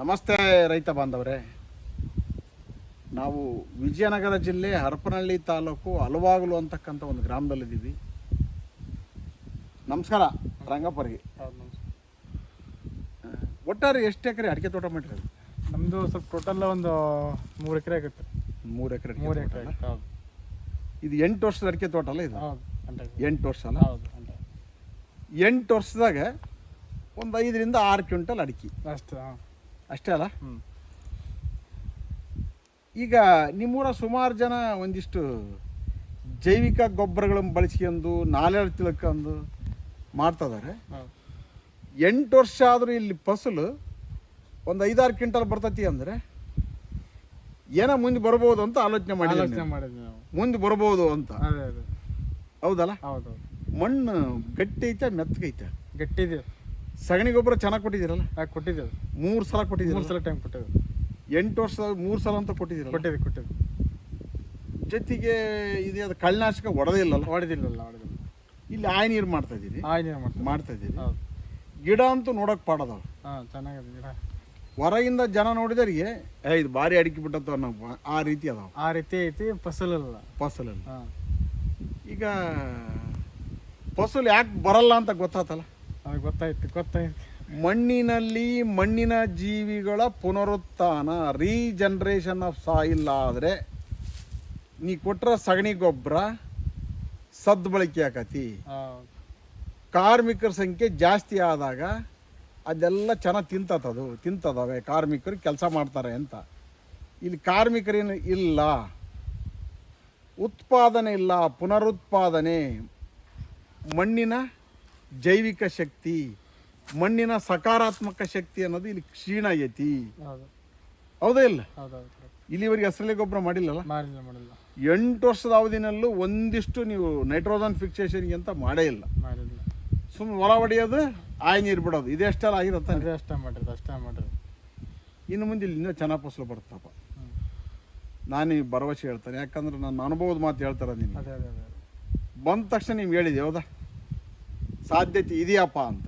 ನಮಸ್ತೆ ರೈತ ಬಾಂಧವರೇ. ನಾವು ವಿಜಯನಗರ ಜಿಲ್ಲೆ ಹರಪನಹಳ್ಳಿ ತಾಲೂಕು ಹಲವಾಗಲು ಅಂತಕ್ಕಂಥ ಒಂದು ಗ್ರಾಮದಲ್ಲಿದ್ದೀವಿ. ನಮಸ್ಕಾರ ರಂಗಪ್ಪರಿಗೆ. ಒಟ್ಟಾರೆ ಎಷ್ಟು ಎಕರೆ ಅಡಿಕೆ ತೋಟ ಮಾಡಿರೋದು? ನಮ್ಮದು ಸ್ವಲ್ಪ ಟೋಟಲ್ ಒಂದು ಮೂರು ಎಕರೆ ಆಗುತ್ತೆ. ಮೂರು ಎಕರೆ ಮೂರು ಎಕರೆ ಇದು ಎಂಟು ವರ್ಷದ ಅಡಿಕೆ ತೋಟ ಅಲ್ಲ ಇದು? ಎಂಟು ವರ್ಷ ಅಲ್ಲ? ಎಂಟು ವರ್ಷದಾಗ ಒಂದು ಐದರಿಂದ ಆರು ಕ್ವಿಂಟಲ್ ಅಡಿಕೆ. ಅಷ್ಟು ಅಷ್ಟೇ ಅಲ್ಲ? ಈಗ ನಿಮ್ಮೂರ ಸುಮಾರು ಜನ ಒಂದಿಷ್ಟು ಜೈವಿಕ ಗೊಬ್ಬರಗಳನ್ನು ಬಳಸ್ಕೊಂಡು ನಾಲೆಡ್ ತಿಳ್ಕೊಂಡು ಮಾಡ್ತಾ ಇದ್ದಾರೆ ಎಂಟು ವರ್ಷ ಆದರೂ ಇಲ್ಲಿ ಫಸಲು ಒಂದು ಐದಾರು ಕ್ವಿಂಟಲ್ ಬರ್ತತಿ ಅಂದರೆ ಏನೋ ಮುಂದೆ ಬರ್ಬೋದು ಅಂತ ಆಲೋಚನೆ ಮಾಡಿ ಮುಂದೆ ಬರ್ಬೋದು ಅಂತ. ಹೌದಲ್ಲ? ಹೌದು ಹೌದು ಮಣ್ಣು ಗಟ್ಟಿ ಐತೆ ಮೆತ್ತಗೈತೆ? ಗಟ್ಟಿದೆ. ಸಗಣಿ ಗೊಬ್ಬರ ಚೆನ್ನಾಗಿ ಕೊಟ್ಟಿದ್ದೀರಲ್ಲ? ಯಾಕೆ ಕೊಟ್ಟಿದ್ದೇವೆ. ಮೂರು ಸಲ ಕೊಟ್ಟಿದ್ದೀರ ಮೂರು ಸಲ ಟೈಮ್ ಕೊಟ್ಟಿದ್ದೇವೆ. ಎಂಟು ವರ್ಷದ ಮೂರು ಸಲ ಅಂತ ಕೊಟ್ಟಿದ್ದೀರ ಕೊಟ್ಟಿದ್ದೆ ಕೊಟ್ಟಿದ್ದೆ ಜೊತೆಗೆ ಇದು ಅದು ಕಳ್ನಾಶಕ ಹೊಡೆದಿಲ್ಲಲ್ಲ ಹೊಡೆದಿಲ್ಲಲ್ಲ ಹೊಡೆದಿಲ್ಲ ಇಲ್ಲಿ ಆಯ್ ನೀರು ಮಾಡ್ತಾ ಇದ್ದೀರಿ? ಆಯ್ ನೀರು ಮಾಡ್ತಾ ಮಾಡ್ತಾ ಇದ್ದೀರಿ? ಗಿಡ ಅಂತೂ ನೋಡೋಕೆ ಪಾಡದವ ಹಾಂ ಚೆನ್ನಾಗಿದೆ ಗಿಡ. ಹೊರಗಿಂದ ಜನ ನೋಡಿದರಿಗೆ ಏ ಇದು ಭಾರಿ ಅಡಿಕೆ ಬಿಟ್ಟತ್ತ ಅನ್ನೋ ಆ ರೀತಿ ಅದಾವ. ಆ ರೀತಿ ಐತಿ ಫಸಲಲ್ಲ. ಫಸಲಲ್ಲ. ಈಗ ಫಸಲು ಯಾಕೆ ಬರಲ್ಲ ಅಂತ ಗೊತ್ತಾತಲ್ಲ? ಅದು ಗೊತ್ತಾಯ್ತು ಗೊತ್ತಾಯ್ತು. ಮಣ್ಣಿನಲ್ಲಿ ಮಣ್ಣಿನ ಜೀವಿಗಳ ಪುನರುತ್ಥಾನ ರೀಜನ್ರೇಷನ್ ಆಫ್ ಸಾಯಿಲ್ ಆದರೆ ನೀ ಕೊಟ್ಟರೆ ಸಗಣಿ ಗೊಬ್ಬರ ಸದ್ಬಳಕೆ ಆಕತಿ. ಕಾರ್ಮಿಕರ ಸಂಖ್ಯೆ ಜಾಸ್ತಿ ಆದಾಗ ಅದೆಲ್ಲ ಚೆನ್ನಾಗಿ ತಿಂತತದು ತಿಂತದವೆ. ಕಾರ್ಮಿಕರು ಕೆಲಸ ಮಾಡ್ತಾರೆ ಅಂತ. ಇಲ್ಲಿ ಕಾರ್ಮಿಕರೇನು ಇಲ್ಲ. ಉತ್ಪಾದನೆ ಇಲ್ಲ ಪುನರುತ್ಪಾದನೆ ಮಣ್ಣಿನ ಜೈವಿಕ ಶಕ್ತಿ ಮಣ್ಣಿನ ಸಕಾರಾತ್ಮಕ ಶಕ್ತಿ ಅನ್ನೋದು ಇಲ್ಲಿ ಕ್ಷೀಣ ಐತಿ ಹೌದು. ಹೌದಾ ಇಲ್ಲ. ಇಲ್ಲಿವರೆಗೆ ಹಸರಲೆ ಗೊಬ್ಬರ ಮಾಡಿಲ್ಲಲ್ಲ? ಮಾಡಿಲ್ಲ ಮಾಡಿಲ್ಲ. ಎಂಟು ವರ್ಷದ ಅವಧಿನಲ್ಲೂ ಒಂದಿಷ್ಟು ನೀವು ನೈಟ್ರೋಜನ್ ಫಿಕ್ಸೇಷನ್ಗೆ ಅಂತ ಮಾಡೇ ಇಲ್ಲ. ಮಾಡಿಲ್ಲ. ಸುಮ್ಮನೆ ಹೊಲ ಹೊಡೆಯೋದು ಆಯ್ ನೀರು ಬಿಡೋದು. ಇದೆಷ್ಟೆಲ್ಲ ಅಷ್ಟೆಲ್ಲ ಅದೇ ಅಷ್ಟೇ ಮಾಡಿರೋದು ಅಷ್ಟೇ ಮಾಡಿರೋದು. ಇನ್ನು ಮುಂದೆ ಇಲ್ಲಿ ಇನ್ನೂ ಚೆನ್ನಾಗಿ ಫಸಲು ಬರುತ್ತಪ್ಪ. ನಾನು ಭರವಸೆ ಹೇಳ್ತೇನೆ. ಯಾಕಂದ್ರೆ ನನ್ನ ಅನುಭವದ ಮಾತು ಹೇಳ್ತಾರೆ ನೀನು ಅದೇ ಅದೇ ಅದೇ ಬಂದ ತಕ್ಷಣ ನೀವು ಹೇಳಿದೆ ಹೌದಾ? ಸಾಧ್ಯತೆ ಇದೆಯಪ್ಪ ಅಂತ.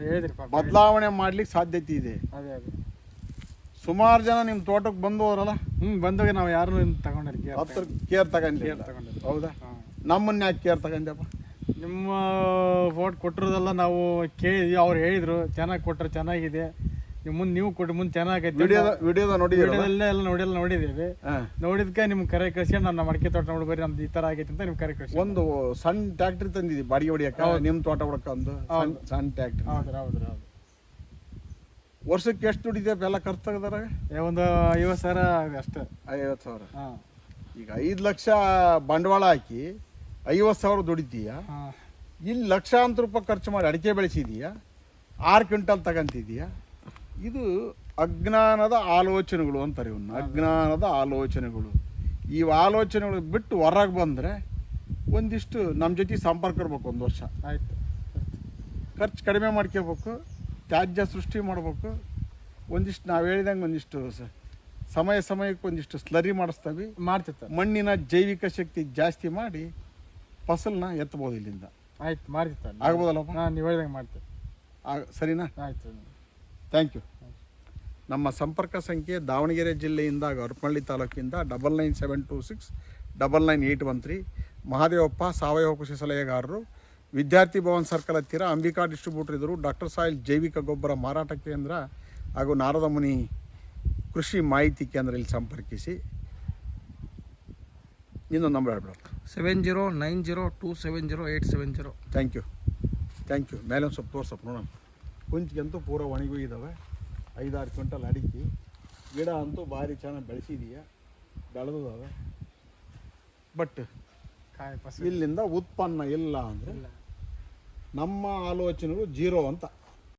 ಹೇಳಿದ್ರಿಪ್ಪ ಬದಲಾವಣೆ ಮಾಡ್ಲಿಕ್ಕೆ ಸಾಧ್ಯತೆ ಇದೆ. ಅದೇ ಅದೇ. ಸುಮಾರು ಜನ ನಿಮ್ಮ ತೋಟಕ್ಕೆ ಬಂದು ಅವರಲ್ಲ ಹ್ಞೂ ಬಂದಾಗ ನಾವು ಯಾರು ತಗೊಂಡಿರಿ ಕೇರ್ ಹತ್ರ ಕೇರ್ ತಗೊಂಡಿ ಕೇರ್ ತಗೊಂಡಿರಿ ಹೌದಾ? ನಮ್ಮನ್ನ ಯಾಕೆ ಕೇರ್ ತಗೊಂಡ್ಯಪ್ಪ? ನಿಮ್ಮ ಫೋಟ್ ಕೊಟ್ಟಿರೋದೆಲ್ಲ ನಾವು ಕೇಳಿ ಅವ್ರು ಹೇಳಿದ್ರು ಚೆನ್ನಾಗಿ ಕೊಟ್ಟರು ಚೆನ್ನಾಗಿದೆ. ನೀವು ಮುಂದೆ ನೀವು ಕೊಟ್ಟು ಮುಂದೆ ಚೆನ್ನಾಗೈತೆ ವಿಡಿಯೋದ ವಿಡಿಯೋದ ವಿಡಿಯೋದಲ್ಲೇ ಎಲ್ಲ ನೋಡಿಲ್ಲ ನೋಡಿದ್ದೀವಿ. ನೋಡಿದ್ಕೆ ನಿಮ್ಗೆ ಕರೆ ಕಳ್ಸ್ಕೊಂಡು ನಮ್ಮ ಮಡಿಕೆ ತೋಟ ನೋಡಿ ಬರ್ರಿ ನಮ್ದು ಈ ತರ ಆಗೈತಿ ಅಂತ ನಿಮ್ಗೆ ಕರೆ ಕಳ್ಸಿ. ಒಂದು ಸಣ್ಣ ಟ್ಯಾಕ್ಟ್ರಿ ತಂದಿದ್ವಿ ಬಾಡಿಗೆ ಹೊಡಿಯಕ್ಕ. ನಿಮ್ಮ ತೋಟ ಹೊಡ್ಕೊಂಡು ಸಣ್ಣ ಸಣ್ಣ ಟ್ಯಾಕ್ಟ್ರಿ ಹೌದ್ರಿ ಹೌದ್ರಿ ಹೌದು. ವರ್ಷಕ್ಕೆ ಎಷ್ಟು ದುಡಿದ್ಯಪ್ಪ ಎಲ್ಲ ಖರ್ಚು ತೆಗ್ದಾರ? ಏ ಒಂದು ಐವತ್ತು ಸಾವಿರ ಅಷ್ಟೇ. ಐವತ್ತು ಸಾವಿರ. ಹಾಂ. ಈಗ ಐದು ಲಕ್ಷ ಬಂಡವಾಳ ಹಾಕಿ ಐವತ್ತು ಸಾವಿರ ದುಡಿತೀಯ? ಹಾಂ. ಇಲ್ಲಿ ಲಕ್ಷಾಂತರ ರೂಪಾಯಿ ಖರ್ಚು ಮಾಡಿ ಅಡಿಕೆ ಬೆಳೆಸಿದೀಯ? ಆರು ಕ್ವಿಂಟಲ್ ತಗೊಂತಿದೀಯ? ಇದು ಅಜ್ಞಾನದ ಆಲೋಚನೆಗಳು ಅಂತಾರೆ ಇವನ್ನ ಅಜ್ಞಾನದ ಆಲೋಚನೆಗಳು. ಈ ಆಲೋಚನೆಗಳು ಬಿಟ್ಟು ಹೊರಗೆ ಬಂದರೆ ಒಂದಿಷ್ಟು ನಮ್ಮ ಜೊತೆ ಸಂಪರ್ಕ ಇರ್ಬೇಕು ಒಂದು ವರ್ಷ. ಆಯ್ತು. ಖರ್ಚು ಕಡಿಮೆ ಮಾಡ್ಕೋಬೇಕು ತ್ಯಾಜ್ಯ ಸೃಷ್ಟಿ ಮಾಡ್ಬೇಕು. ಒಂದಿಷ್ಟು ನಾವು ಹೇಳಿದಂಗೆ ಒಂದಿಷ್ಟು ಸಮಯ ಸಮಯಕ್ಕೆ ಒಂದಿಷ್ಟು ಸ್ಲರಿ ಮಾಡಿಸ್ತೀವಿ. ಮಾಡ್ತಿತ್ತು ಮಣ್ಣಿನ ಜೈವಿಕ ಶಕ್ತಿ ಜಾಸ್ತಿ ಮಾಡಿ ಫಸಲನ್ನ ಎತ್ತಬಹುದು ಇಲ್ಲಿಂದ. ಆಯ್ತು ಮಾಡ್ತಿತ್ತು ಆಗ್ಬೋದಲ್ಲಪ್ಪ? ನೀವು ಹೇಳ್ದಂಗೆ ಮಾಡ್ತೀವಿ. ಆಗ ಸರಿನಾ? ಆಯ್ತು. ಥ್ಯಾಂಕ್ ಯು ನಮ್ಮ ಸಂಪರ್ಕ ಸಂಖ್ಯೆ ದಾವಣಗೆರೆ ಜಿಲ್ಲೆಯಿಂದ Harapanahalli ತಾಲೂಕಿಂದ double nine seven two six double nine eight one three Mahadevappa ಸಾವಯವ ಕೃಷಿ ಸಲಹೆಗಾರರು ವಿದ್ಯಾರ್ಥಿ ಭವನ್ ಸರ್ಕಲ್ ಹತ್ತಿರ ಅಂಬಿಕಾ ಡಿಸ್ಟ್ರಿಬ್ಯೂಟರ್ ಇದ್ದರು ಡಾಕ್ಟರ್ ಸಾಯಿಲ್ ಜೈವಿಕ ಗೊಬ್ಬರ ಮಾರಾಟ ಕೇಂದ್ರ ಹಾಗೂ ನಾರದಮುನಿ ಕೃಷಿ ಮಾಹಿತಿ ಕೇಂದ್ರ ಇಲ್ಲಿ ಸಂಪರ್ಕಿಸಿ. ಇನ್ನೊಂದು number ಹೇಳ್ಬಿಡ. Seven zero nine zero two seven zero eight seven zero thank you thank you ಮೇಲೆ ಒಂದು ಸ್ವಲ್ಪ ತೋರ್ಸಪ್ಪ ನೋಡೋಣ. ಕುಂಚಿಗಂತೂ ಪೂರ ಒಣಗೋಗಿದ್ದಾವೆ ಐದಾರು ಕ್ವಿಂಟಲ್ ಅಡಿಕೆ. ಗಿಡ ಅಂತೂ ಭಾರಿ ಚೆನ್ನಾಗಿ ಬೆಳೆಸಿದೀಯ. ಬೆಳೆದಿದ್ದಾವೆ ಬಟ್ ಇಲ್ಲಿಂದ ಉತ್ಪನ್ನ ಇಲ್ಲ ಅಂದರೆ ನಮ್ಮ ಆಲೋಚನೆಗಳು ಜೀರೋ ಅಂತ.